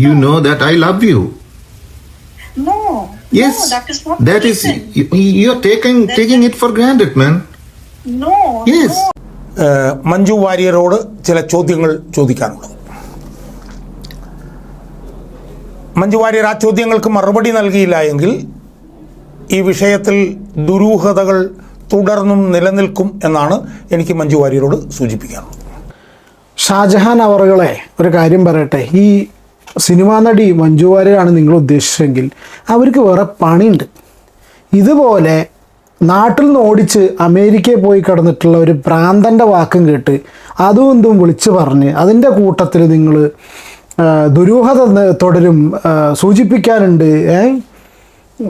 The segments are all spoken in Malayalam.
You know that I love you. No. Yes, No, that is not that is reason. you, you're taking taking it for granted, man. No. Yes. No. ഏഹ് മഞ്ജു വാര്യരോട് ചില ചോദ്യങ്ങൾ ചോദിക്കാനുള്ളത് മഞ്ജു വാര്യർ ആ ചോദ്യങ്ങൾക്ക് മറുപടി നൽകിയില്ല എങ്കിൽ ഈ വിഷയത്തിൽ ദുരൂഹതകൾ തുടർന്നും നിലനിൽക്കും എന്നാണ് എനിക്ക് മഞ്ജു വാര്യരോട് സൂചിപ്പിക്കാനുള്ളത് ഷാജഹാൻ അവറുകളെ ഒരു കാര്യം പറയട്ടെ ഈ സിനിമാ നടി മഞ്ജു വാര്യരാണ് നിങ്ങൾ ഉദ്ദേശിച്ചെങ്കിൽ അവർക്ക് വേറെ പണിയുണ്ട്. ഇതുപോലെ നാട്ടിൽ നിന്ന് ഓടിച്ച് അമേരിക്കയിൽ പോയി കിടന്നിട്ടുള്ള ഒരു ഭ്രാന്തന്റെ വാക്കും കേട്ട് അതും ഇതും വിളിച്ച് പറഞ്ഞ് അതിന്റെ കൂട്ടത്തിൽ നിങ്ങൾ ദുരൂഹത തുടരും സൂചിപ്പിക്കാനുണ്ട് ഏ?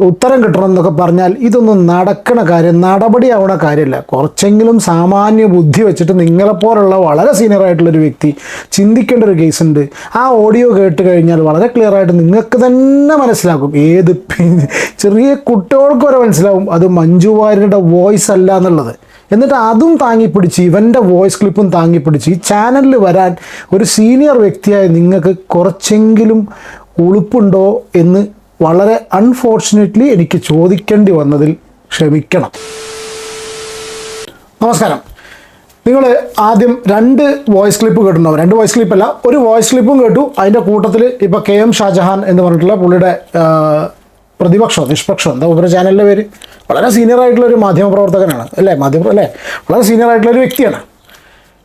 ഉത്തരം കിട്ടണം എന്നൊക്കെ പറഞ്ഞാൽ ഇതൊന്നും നടക്കണ കാര്യം നടപടിയാവണ കാര്യമല്ല. കുറച്ചെങ്കിലും സാമാന്യ ബുദ്ധി വെച്ചിട്ട് നിങ്ങളെപ്പോലുള്ള വളരെ സീനിയർ ആയിട്ടുള്ള ഒരു വ്യക്തി ചിന്തിക്കേണ്ട ഒരു കേസ് ഉണ്ട്. ആ ഓഡിയോ കേട്ട് കഴിഞ്ഞാൽ വളരെ ക്ലിയർ ആയിട്ട് നിങ്ങൾക്ക് തന്നെ മനസ്സിലാകും. ഏത് ചെറിയ കുട്ടികൾക്ക് വരെ മനസ്സിലാവും അത് മഞ്ജു വാര്യരുടെ വോയിസ് അല്ല എന്നുള്ളത്. എന്നിട്ട് അതും താങ്ങിപ്പിടിച്ച് ഇവന്റെ വോയിസ് ക്ലിപ്പും താങ്ങിപ്പിടിച്ച് ഈ ചാനലിൽ വരാൻ ഒരു സീനിയർ വ്യക്തിയായ നിങ്ങൾക്ക് കുറച്ചെങ്കിലും ഉളുപ്പുണ്ടോ എന്ന് വളരെ അൺഫോർച്ചുനേറ്റ്ലി എനിക്ക് ചോദിക്കേണ്ടി വന്നതിൽ ക്ഷമിക്കണം. നമസ്കാരം. നിങ്ങൾ ആദ്യം രണ്ട് വോയിസ് ക്ലിപ്പ് കേട്ടിട്ടുണ്ടാവും. രണ്ട് വോയിസ് ക്ലിപ്പ് അല്ല ഒരു വോയിസ് ക്ലിപ്പും കേട്ടു. അതിന്റെ കൂട്ടത്തിൽ ഇപ്പോൾ കെ എം ഷാജഹാൻ എന്ന് പറഞ്ഞിട്ടുള്ള പുള്ളിയുടെ പ്രതിപക്ഷം നിഷ്പക്ഷം എന്താ ഉപര ചാനലിന്റെ പേര്? വളരെ സീനിയർ ആയിട്ടുള്ള ഒരു മാധ്യമപ്രവർത്തകനാണ് അല്ലേ? മാധ്യമ അല്ലേ? വളരെ സീനിയർ ആയിട്ടുള്ള ഒരു വ്യക്തിയാണ്.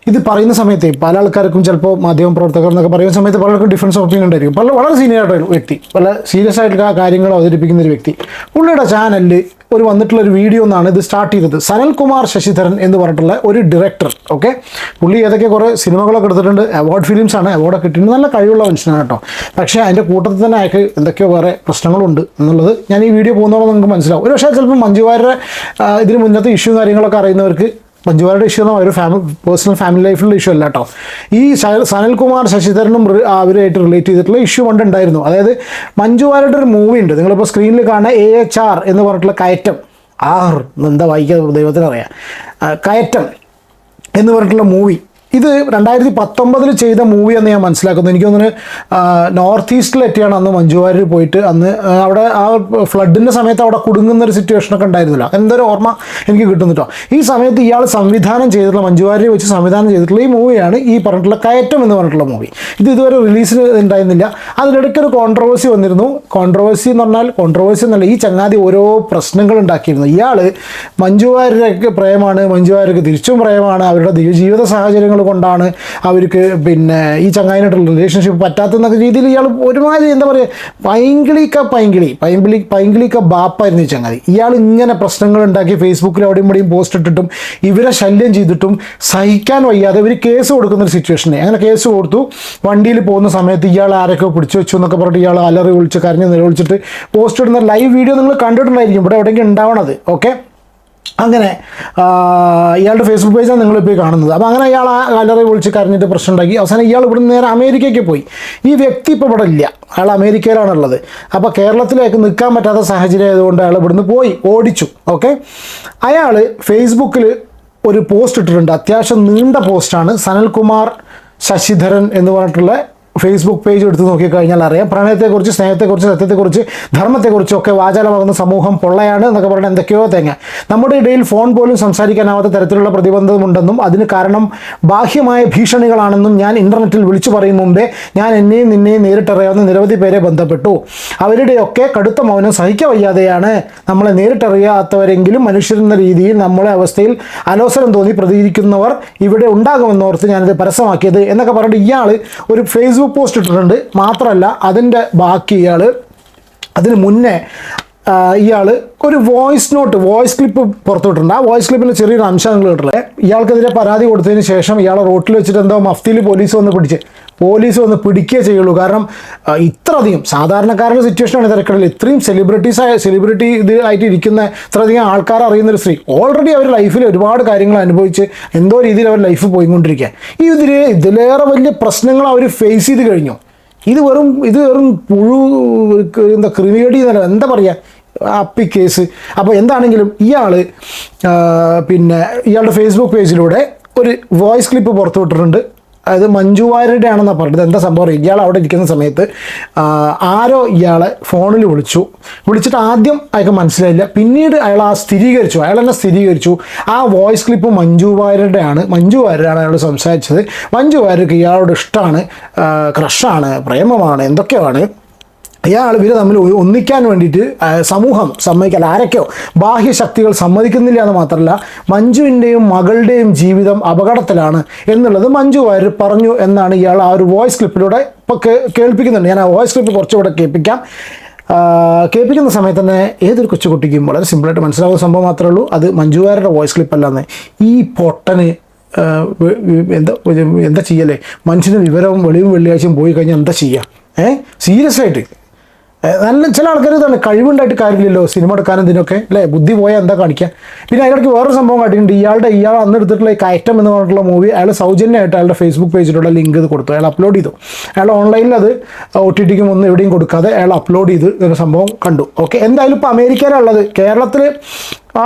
ഇത് പറയുന്ന സമയത്ത് പല ആൾക്കാർക്കും ചിലപ്പോൾ മാധ്യമ പ്രവർത്തകർ എന്നൊക്കെ പറയുന്ന സമയത്ത് പലർക്കും ഡിഫറൻസ് ഒപ്പീനിയൻ ഉണ്ടായിരിക്കും. പല വളരെ സീനിയർ ആയിട്ടുള്ള ഒരു വ്യക്തി പല സീരിയസ് ആയിട്ടുള്ള കാര്യങ്ങൾ അവതരിപ്പിക്കുന്ന ഒരു വ്യക്തി. പുള്ളിയുടെ ചാനലിൽ ഒരു വന്നിട്ടുള്ള ഒരു വീഡിയോ എന്നാണ് ഇത് സ്റ്റാർട്ട് ചെയ്തത്. സനൽകുമാർ ശശിധരൻ എന്ന് പറഞ്ഞിട്ടുള്ള ഒരു ഡയറക്ടർ ഓക്കെ പുള്ളി ഏതൊക്കെ കുറേ സിനിമകളൊക്കെ എടുത്തിട്ടുണ്ട്. അവാർഡ് ഫിലിംസ് ആണ്. അവാർഡൊക്കെ കിട്ടിയിട്ട് നല്ല കഴിവുള്ള മനുഷ്യനാണ് കേട്ടോ. പക്ഷേ അതിന്റെ കൂട്ടത്തിൽ തന്നെ അയാൾക്ക് എന്തൊക്കെയോ വേറെ പ്രശ്നങ്ങളുണ്ട് എന്നുള്ളത് ഞാൻ ഈ വീഡിയോ പോകുന്നതോടെ നിങ്ങൾക്ക് മനസ്സിലാവും. ഒരു പക്ഷേ ചിലപ്പോൾ മഞ്ജുവാരുടെ ഇതിന് മുന്നത്തെ ഇഷ്യൂ കാര്യങ്ങളൊക്കെ അറിയുന്നവർക്ക് മഞ്ജുവാരുടെ ഇഷ്യൂ എന്ന് ഒരു ഫാമിലി പേഴ്സണൽ ഫാമിലി ലൈഫിലുള്ള ഇഷ്യൂ അല്ല കേട്ടോ ഈ സനൽകുമാർ ശശിധരനും അവരുമായിട്ട് റിലേറ്റ് ചെയ്തിട്ടുള്ള ഇഷ്യൂ കൊണ്ടുണ്ടായിരുന്നു. അതായത് മഞ്ജുവാരുടെ ഒരു മൂവി ഉണ്ട്. നിങ്ങളിപ്പോൾ സ്ക്രീനിൽ കാണുന്ന എ എച്ച് ആർ എന്ന് പറഞ്ഞിട്ടുള്ള കയറ്റം. ആർ എന്താ വായിക്കുക ദൈവത്തിനറിയാം. കയറ്റം എന്ന് പറഞ്ഞിട്ടുള്ള മൂവി ഇത് രണ്ടായിരത്തി പത്തൊമ്പതിൽ ചെയ്ത മൂവി എന്ന് ഞാൻ മനസ്സിലാക്കുന്നു. എനിക്ക് തോന്നുന്നു നോർത്ത് ഈസ്റ്റിലെത്തിയാണ് അന്ന് മഞ്ജു പോയിട്ട്. അന്ന് അവിടെ ആ ഫ്ലഡിന്റെ സമയത്ത് അവിടെ കുടുങ്ങുന്ന ഒരു സിറ്റുവേഷനൊക്കെ ഉണ്ടായിരുന്നില്ല. എന്തൊരു ഓർമ്മ എനിക്ക് കിട്ടുന്നുട്ടോ ഈ സമയത്ത് ഇയാൾ സംവിധാനം ചെയ്തിട്ടുള്ള മഞ്ജു വാര്യർ വെച്ച് സംവിധാനം ചെയ്തിട്ടുള്ള ഈ മൂവിയാണ് ഈ പറഞ്ഞിട്ടുള്ള കയറ്റം എന്ന് പറഞ്ഞിട്ടുള്ള മൂവി ഇത് ഇതുവരെ റിലീസിന് ഉണ്ടായിരുന്നില്ല. അതിനിടയ്ക്ക് ഒരു കോൺട്രവേഴ്സി വന്നിരുന്നു. കോൺട്രവേഴ്സി എന്ന് പറഞ്ഞാൽ കോൺട്രവേഴ്സി എന്നല്ല ഈ ചങ്ങാതി ഓരോ പ്രശ്നങ്ങൾ ഉണ്ടാക്കിയിരുന്നു. ഇയാൾ മഞ്ജു വാര്യരൊക്കെ പ്രേമാണ് മഞ്ജു തിരിച്ചും പ്രേമാണ്. അവരുടെ ജീവിത സാഹചര്യങ്ങൾ കൊണ്ടാണ് അവർക്ക് പിന്നെ ഈ ചങ്ങായിനായിട്ടുള്ള റിലേഷൻഷിപ്പ് പറ്റാത്തെന്നൊക്കെ രീതിയിൽ ഇയാൾ ഒരുമാതിരി എന്താ പറയുക പൈങ്കിളിക്ക പൈങ്കിളി പൈങ്കിളി പൈങ്കിളിക്ക ബാപ്പായിരുന്നു ഈ ചങ്ങാതി. ഇയാൾ ഇങ്ങനെ പ്രശ്നങ്ങൾ ഉണ്ടാക്കി ഫേസ്ബുക്കിൽ അവിടെയും ഇവിടെയും പോസ്റ്റ് ഇട്ടിട്ടും ഇവരെ ശല്യം ചെയ്തിട്ടും സഹിക്കാൻ വയ്യാതെ ഇവർ കേസ് കൊടുക്കുന്ന ഒരു സിറ്റുവേഷനെ അങ്ങനെ കേസ് കൊടുത്തു. വണ്ടിയിൽ പോകുന്ന സമയത്ത് ഇയാൾ ആരൊക്കെ പിടിച്ചു വെച്ചു എന്നൊക്കെ പറഞ്ഞിട്ട് ഇയാൾ അലറി വിളിച്ച് കരഞ്ഞ് നിലവിളിച്ചിട്ട് പോസ്റ്റ് ഇടുന്ന ലൈവ് വീഡിയോ നിങ്ങൾ കണ്ടിട്ടുണ്ടായിരിക്കും. ഇവിടെ എവിടെയെങ്കിലും ഉണ്ടാവണത്. ഓക്കെ അങ്ങനെ ഇയാളുടെ ഫേസ്ബുക്ക് പേജാണ് നിങ്ങളിപ്പോൾ കാണുന്നത്. അപ്പോൾ അങ്ങനെ ഇയാൾ ആ ഗാലറി വിളിച്ച് കരഞ്ഞിട്ട് പ്രശ്നം ഉണ്ടാക്കി അവസാനം ഇയാൾ ഇവിടുന്ന് നേരെ അമേരിക്കയ്ക്ക് പോയി. ഈ വ്യക്തി ഇപ്പോൾ ഇവിടെ ഇല്ല. അയാൾ അമേരിക്കയിലാണുള്ളത് അപ്പോൾ കേരളത്തിലേക്ക് നിൽക്കാൻ പറ്റാത്ത സാഹചര്യം ആയതുകൊണ്ട് അയാൾ ഇവിടുന്ന് പോയി ഓടിച്ചു. ഓക്കെ? അയാൾ ഫേസ്ബുക്കിൽ ഒരു പോസ്റ്റ് ഇട്ടിട്ടുണ്ട്. അത്യാവശ്യം നീണ്ട പോസ്റ്റാണ് സനൽകുമാർ ശശിധരൻ എന്ന് പറഞ്ഞിട്ടുള്ള ഫേസ്ബുക്ക് പേജ് എടുത്ത് നോക്കിക്കഴിഞ്ഞാൽ അറിയാം. പ്രണയത്തെക്കുറിച്ച് സ്നേഹത്തെക്കുറിച്ച് സത്യത്തെക്കുറിച്ച് ധർമ്മത്തെക്കുറിച്ചും ഒക്കെ വാചാലമാകുന്ന സമൂഹം പൊള്ളയാണ് എന്നൊക്കെ പറഞ്ഞ എന്തൊക്കെയോ തേങ്ങ. നമ്മുടെ ഇടയിൽ ഫോൺ പോലും സംസാരിക്കാനാവാത്ത തരത്തിലുള്ള പ്രതിബന്ധമുണ്ടെന്നും അതിന് കാരണം ബാഹ്യമായ ഭീഷണികളാണെന്നും ഞാൻ ഇന്റർനെറ്റിൽ വിളിച്ചു മുമ്പേ ഞാൻ എന്നെയും നിന്നെയും നേരിട്ടറിയാവുന്ന നിരവധി പേരെ ബന്ധപ്പെട്ടു. അവരുടെയൊക്കെ കടുത്ത മൗനം സഹിക്കവയ്യാതെയാണ് നമ്മളെ നേരിട്ടറിയാത്തവരെങ്കിലും മനുഷ്യരെന്ന രീതിയിൽ നമ്മളെ അവസ്ഥയിൽ അലോസരം തോന്നി പ്രതികരിക്കുന്നവർ ഇവിടെ ഉണ്ടാകുമെന്നോർത്ത് ഞാനിത് പരസ്യമാക്കിയത്. എന്നൊക്കെ പറഞ്ഞിട്ട് ഇയാൾ ഒരു ഫേസ്ബുക്ക് പോസ്റ്റ് ഇട്ടിട്ടുണ്ട്. മാത്രമല്ല അതിന്റെ ബാക്കി ഇയാൾ അതിന് മുന്നേ ഇയാൾ ഒരു വോയിസ് നോട്ട് വോയിസ് ക്ലിപ്പ് പുറത്തുവിട്ടിട്ടുണ്ട്. ആ വോയിസ് ക്ലിപ്പിൽ ചെറിയൊരു അംശം നിങ്ങൾ കിട്ടില്ലേ ഇയാൾക്കെതിരെ പരാതി കൊടുത്തതിന് ശേഷം ഇയാളെ റോട്ടിൽ വെച്ചിട്ട് എന്തോ മഫ്തിയിൽ പോലീസ് വന്ന് പിടിച്ച് പോലീസ് വന്ന് പിടിക്കുകയേ ചെയ്യുള്ളൂ. കാരണം ഇത്രയധികം സാധാരണക്കാരുടെ സിറ്റുവേഷനാണ് തിരക്കടലിൽ ഇത്രയും സെലിബ്രിറ്റീസ് ആയ സെലിബ്രിറ്റി ഇത് ആയിട്ട് ഇരിക്കുന്ന ഇത്രയധികം ആൾക്കാർ അറിയുന്ന ഒരു സ്ത്രീ ഓൾറെഡി അവർ ലൈഫിൽ ഒരുപാട് കാര്യങ്ങൾ അനുഭവിച്ച് എന്തോ രീതിയിൽ അവർ ലൈഫ് പോയിക്കൊണ്ടിരിക്കുക ഈ ഇതിൽ ഇതിലേറെ വലിയ പ്രശ്നങ്ങൾ അവർ ഫേസ് ചെയ്ത് കഴിഞ്ഞു. ഇത് വെറും ഇത് വെറും പുഴു എന്താ ക്രിമിനടി എന്നല്ല എന്താ പറയുക അപ്പി കേസ്. അപ്പോൾ എന്താണെങ്കിലും ഇയാൾ പിന്നെ ഇയാളുടെ ഫേസ്ബുക്ക് പേജിലൂടെ ഒരു വോയിസ് ക്ലിപ്പ് പുറത്തുവിട്ടിട്ടുണ്ട്. അതായത് മഞ്ജു വാര്യരുടെ ആണെന്നാണ് പറഞ്ഞത്. എന്താ സംഭവം ഇയാൾ അവിടെ ഇരിക്കുന്ന സമയത്ത് ആരോ ഇയാളെ ഫോണിൽ വിളിച്ചു. വിളിച്ചിട്ട് ആദ്യം അയാൾക്ക് മനസ്സിലായില്ല. പിന്നീട് അയാൾ ആ സ്ഥിരീകരിച്ചു. അയാൾ തന്നെ സ്ഥിരീകരിച്ചു. ആ വോയിസ് ക്ലിപ്പ് മഞ്ജു വാര്യരുടെ ആണ്. മഞ്ജു വാര്യരാണ് അയാൾ സംസാരിച്ചത്. മഞ്ജു വാര്യർക്ക് ഇയാളോട് ഇഷ്ടമാണ് ക്രഷാണ് പ്രേമമാണ് എന്തൊക്കെയാണ് ഇയാൾ ഇവർ തമ്മിൽ ഒന്നിക്കാൻ വേണ്ടിയിട്ട് സമൂഹം സമ്മതിക്കല്ല. ആരൊക്കെയോ ബാഹ്യശക്തികൾ സമ്മതിക്കുന്നില്ല എന്ന് മാത്രമല്ല മഞ്ജുവിന്റെയും മകളുടെയും ജീവിതം അപകടത്തിലാണ് എന്നുള്ളത് മഞ്ജു വാര്യർ പറഞ്ഞു എന്നാണ് ഇയാൾ ആ ഒരു വോയിസ് ക്ലിപ്പിലൂടെ ഇപ്പോൾ കേൾപ്പിക്കുന്നുണ്ട്. ഞാൻ ആ വോയിസ് ക്ലിപ്പ് കുറച്ചുകൂടെ കേൾപ്പിക്കാം. കേൾപ്പിക്കുന്ന സമയത്ത് തന്നെ ഏതൊരു കൊച്ചുകുട്ടിക്കും വളരെ സിമ്പിളായിട്ട് മനസ്സിലാവുന്ന സംഭവം മാത്രമേ ഉള്ളൂ. അത് മഞ്ജു വാര്യരുടെ വോയിസ് ക്ലിപ്പ് അല്ലാന്ന് ഈ പൊട്ടന് എന്താ എന്താ ചെയ്യല്ലേ? മനുഷ്യന് വിവരവും വെളിയും വെള്ളിയാഴ്ചയും പോയി കഴിഞ്ഞാൽ എന്താ ചെയ്യുക ഏഹ് സീരിയസ് ആയിട്ട്. നല്ല ചില ആൾക്കാർ ഇതാണ് കഴിവുണ്ടായിട്ട് കാര്യമില്ലല്ലോ സിനിമ എടുക്കാൻ ഇതിനൊക്കെ അല്ലേ? ബുദ്ധി പോയാൽ എന്താ കാണിക്കുക പിന്നെ അതിനിടയ്ക്ക് വേറൊരു സംഭവം കാട്ടിയിട്ടുണ്ട് ഇയാളുടെ ഇയാൾ അന്ന് എടുത്തിട്ടുള്ള കയറ്റം എന്ന് പറഞ്ഞിട്ടുള്ള മൂവി അയാൾ സൗജന്യമായിട്ട് അയാളുടെ ഫേസ്ബുക്ക് പേജിലുള്ള ലിങ്ക് ഇത് കൊടുത്തു അയാൾ അപ്ലോഡ് ചെയ്തു. അയാൾ ഓൺലൈനിൽ അത് ഒ ടി ടിക്കും ഒന്നും എവിടെയും കൊടുക്കാതെ അയാൾ അപ്ലോഡ് ചെയ്ത് ഒരു സംഭവം കണ്ടു. ഓക്കെ എന്തായാലും ഇപ്പോൾ അമേരിക്കയിലുള്ളത് കേരളത്തിൽ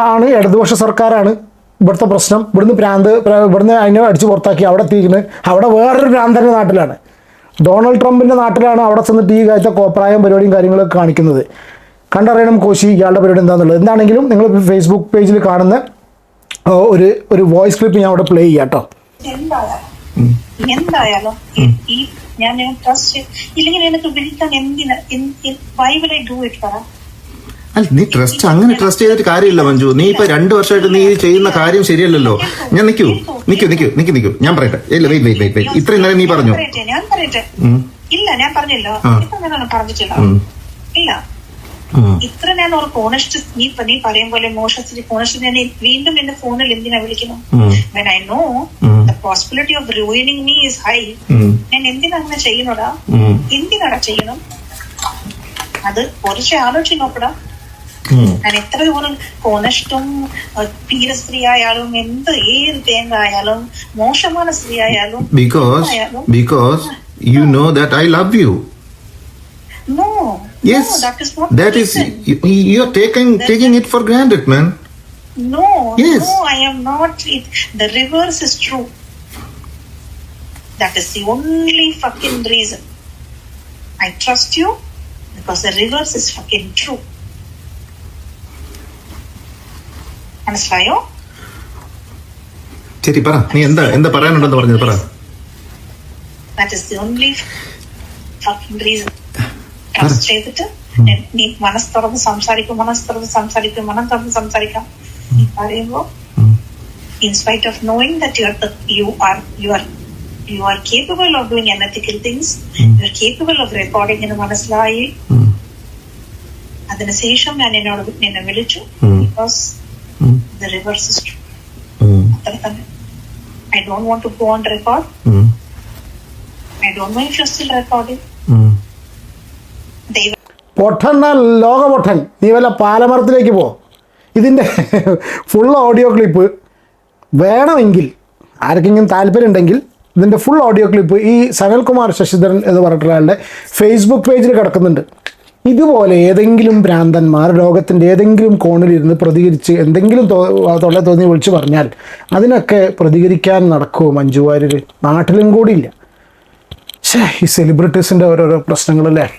ആണ് ഇടതുപക്ഷ സർക്കാരാണ് ഇവിടുത്തെ പ്രശ്നം. ഇവിടുന്ന് പ്രാന്ത് പ്ര- ഇവിടുന്ന് അതിനെ അടിച്ച് പുറത്താക്കി അവിടെ എത്തിക്കുന്നത് അവിടെ വേറൊരു പ്രാന്തന്റെ നാട്ടിലാണ്. ഡൊണാൾഡ് ട്രംപിന്റെ നാട്ടിലാണ് അവിടെ ചെന്നിട്ട് ഈ കാര്യത്തെ കോപ്രായം പരിപാടിയും കാര്യങ്ങളൊക്കെ കാണിക്കുന്നത്. കണ്ടറിയണം കോശി ഇയാളുടെ പരിപാടി എന്താണെന്നുള്ളത് എന്താണെങ്കിലും നിങ്ങൾ ഫേസ്ബുക്ക് പേജിൽ കാണുന്ന ഒരു ഒരു വോയിസ് ക്ലിപ്പ് ഞാൻ അവിടെ പ്ലേ ചെയ്യാം കേട്ടോ എന്തായാലും ഈ- ഈ ഞാൻ ട്രസ്റ്റ് ഇല്ലെങ്കിൽ എനിക്ക് വിളിക്കാൻ എന്തിനാ why will I do it പറ? അല്ല നീ ട്രസ്റ്റ് അങ്ങനെ ട്രസ്റ്റ് ചെയ്തിട്ട് കാര്യമില്ല മഞ്ജു. നീ ഇപ്പൊ രണ്ടു വർഷമായിട്ട് നീ ചെയ്യുന്ന കാര്യം ശരിയല്ലല്ലോ. ഞാൻ നിക്കൂ നിക്കൂ നിക്കൂ നിക്കൂ നിക്കൂ. ഞാൻ പറയട്ടെ. ഇല്ല വെയിറ്റ് വെയിറ്റ് വെയിറ്റ് വെയിറ്റ് ഇത്രയും നേരം നീ പറഞ്ഞു? ഇല്ല ഞാൻ പറഞ്ഞില്ലോ. പറഞ്ഞിട്ടില്ല. ഇല്ല. ഇത്ര ഞാൻ ഒരു കോണസ്റ്റ് നീ നീ പറയും പോലെ മോശത്തിൽ കോണസ്റ്റ് ഞാൻ വീണ്ടും എന്റെ ഫോണിൽ എന്തിനാ വിളിക്കുന്നു. When I know. The possibility of ruining me is high ഞാൻ എന്തിനാ അങ്ങനെ ചെയ്യണോടാ എന്തിനാടാ ചെയ്യണം? അത് കുറച്ച് ആലോചിച്ച് നോക്കടാ. Because, എത്ര പോലും കോനഷ്ടം പീരസ്ത്രീ ആയാലും എന്ത് ഏത് തേങ്ങ ആയാലും മോശമാണ് സ്ത്രീ ആയാലും because because you know that I love you No. Yes. That is you are taking taking it for granted, man. No. Yes. No, I am not. It, the reverse is true. That is the only fucking reason. I trust you because the reverse is fucking true. മനസ്സിലായോ? ശരി പറ നീ എന്താ എന്താ പറയാനുണ്ടെന്ന് പറഞ്ഞത് പറ. ദാറ്റ് ചെയ്തിട്ട് നീ- മനസ് തുറന്ന് സംസാരിക്കും മനസ് തുറന്ന് സംസാരിക്കും മനം തുറന്ന് സംസാരിക്കാം. നീ പറയുമ്പോ in spite in spite of knowing that you are you you are you are you are capable of doing unethical things you are capable of recording എന്ന് മനസ്സിലായി. അതിനുശേഷം ഞാൻ എന്നോട് നിന്നെ വിളിച്ചു. ബിക്കോസ് ഉം, river system. Mm. I don't want to go on record. Mm. I don't record ഉം, ഐ recording. Mm. പൊട്ടൻ ലോക പൊട്ടൻ നീ വല്ല പാലമരത്തിലേക്ക് പോ ഇതിന്റെ ഫുൾ ഓഡിയോ ക്ലിപ്പ് വേണമെങ്കിൽ ആർക്കെങ്കിലും താല്പര്യം ഉണ്ടെങ്കിൽ ഇതിന്റെ ഫുൾ ഓഡിയോ ക്ലിപ്പ് ഈ സനൽകുമാർ ശശിധരൻ എന്ന് പറഞ്ഞിട്ടുള്ള ആളുടെ ഫേസ്ബുക്ക് പേജിൽ കിടക്കുന്നുണ്ട് ഇതുപോലെ ഏതെങ്കിലും ഭ്രാന്തന്മാർ ലോകത്തിന്റെ ഏതെങ്കിലും കോണിലിരുന്ന് പ്രതികരിച്ച് എന്തെങ്കിലും തൊള്ള തോന്നി വിളിച്ചു പറഞ്ഞാൽ അതിനൊക്കെ പ്രതികരിക്കാൻ നടക്കുമോ മഞ്ജു വാര്യർ? നാട്ടിലും കൂടിയില്ല. ഛേ ഈ സെലിബ്രിറ്റീസിന്റെ ഓരോരോ പ്രശ്നങ്ങളല്ലേ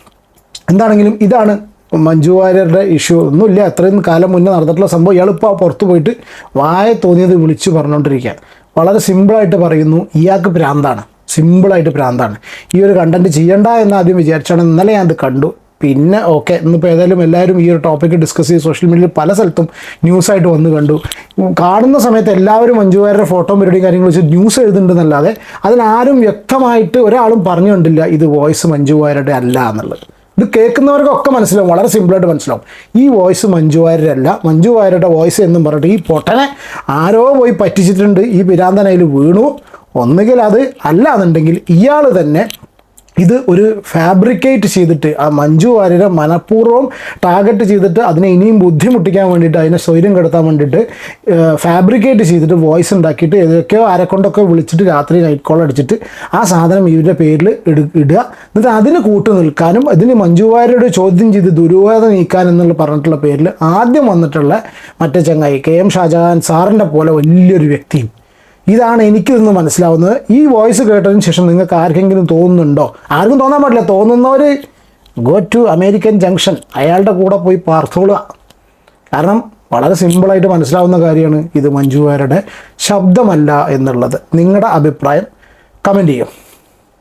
എന്താണെങ്കിലും ഇതാണ് മഞ്ജു വാര്യരുടെ ഇഷ്യൂ ഒന്നുമില്ല അത്രയും കാലം മുന്നേ നടന്നിട്ടുള്ള സംഭവം. ഇയാളിപ്പോൾ പുറത്തു പോയിട്ട് വായ തോന്നിയത് വിളിച്ചു പറഞ്ഞുകൊണ്ടിരിക്കുക വളരെ സിമ്പിളായിട്ട് പറയുന്നു ഇയാൾക്ക് ഭ്രാന്താണ്. സിമ്പിളായിട്ട് ഭ്രാന്താണ്. ഈ ഒരു കണ്ടന്റ് ചെയ്യണ്ട എന്ന് ആദ്യം വിചാരിച്ചാണ്. ഇന്നലെ ഞാൻ അത് കണ്ടു. പിന്നെ ഓക്കെ ഇന്നിപ്പോൾ ഏതായാലും എല്ലാവരും ഈ ഒരു ടോപ്പിക്ക് ഡിസ്കസ് ചെയ്ത് സോഷ്യൽ മീഡിയയിൽ പല സ്ഥലത്തും ന്യൂസായിട്ട് വന്ന് കണ്ടു. കാണുന്ന സമയത്ത് എല്ലാവരും മഞ്ജുവാരുടെ ഫോട്ടോ പരിപാടി കാര്യങ്ങൾ വെച്ച് ന്യൂസ് എഴുതുന്നുണ്ടെന്നല്ലാതെ അതിനാരും വ്യക്തമായിട്ട് ഒരാളും പറഞ്ഞു കണ്ടില്ല ഇത് വോയിസ് മഞ്ജുവാരുടെ അല്ല എന്നുള്ളത്. ഇത് കേൾക്കുന്നവർക്കൊക്കെ മനസ്സിലാവും വളരെ സിമ്പിളായിട്ട് മനസ്സിലാവും. ഈ വോയിസ് മഞ്ജു വാര്യരല്ല വോയിസ് എന്നും പറഞ്ഞിട്ട് ഈ പൊട്ടനെ ആരോ പോയി പറ്റിച്ചിട്ടുണ്ട് ഈ പിരാന്തനയിൽ വീണു. ഒന്നുകിൽ അത് അല്ല എന്നുണ്ടെങ്കിൽ ഇയാൾ തന്നെ ഇത് ഒരു ഫാബ്രിക്കേറ്റ് ചെയ്തിട്ട് ആ മഞ്ജു വാര്യരെ മനഃപൂർവം ടാർഗറ്റ് ചെയ്തിട്ട് അതിനെ ഇനിയും ബുദ്ധിമുട്ടിക്കാൻ വേണ്ടിയിട്ട് അതിനെ സ്വൈര്യം കെടുത്താൻ വേണ്ടിയിട്ട് ഫാബ്രിക്കേറ്റ് ചെയ്തിട്ട് വോയിസ് ഉണ്ടാക്കിയിട്ട് ഏതൊക്കെയോ ആരെക്കൊണ്ടൊക്കെ വിളിച്ചിട്ട് രാത്രി നൈറ്റ് കോൾ അടിച്ചിട്ട് ആ സാധനം ഇവരുടെ പേരിൽ ഇട ഇടുക. എന്നിട്ട് അതിന് കൂട്ടു നിൽക്കാനും അതിന് മഞ്ജു വാര്യരുടെ ചോദ്യം ചെയ്ത് ദുരൂഹത നീക്കാൻ എന്നുള്ള പറഞ്ഞിട്ടുള്ള പേരിൽ ആദ്യം വന്നിട്ടുള്ള മറ്റേ ചങ്ങായി കെ എം ഷാജഹാൻ സാറിന്റെ പോലെ വലിയൊരു വ്യക്തിയും ഇതാണ് എനിക്ക് മനസ്സിലാവുന്നത്. ഈ വോയിസ് കേട്ടതിന് ശേഷം നിങ്ങൾക്ക് ആർക്കെങ്കിലും തോന്നുന്നുണ്ടോ? ആർക്കും തോന്നാൻ പാടില്ല. തോന്നുന്നവർ ഗോ ടു അമേരിക്കൻ ജംഗ്ഷൻ അയാളുടെ കൂടെ പോയി പാർത്തോളുക. കാരണം വളരെ സിമ്പിളായിട്ട് മനസ്സിലാവുന്ന കാര്യമാണ് ഇത് മഞ്ജു വാര്യരുടെ ശബ്ദമല്ല എന്നുള്ളത്. നിങ്ങളുടെ അഭിപ്രായം കമന്റ് ചെയ്യും.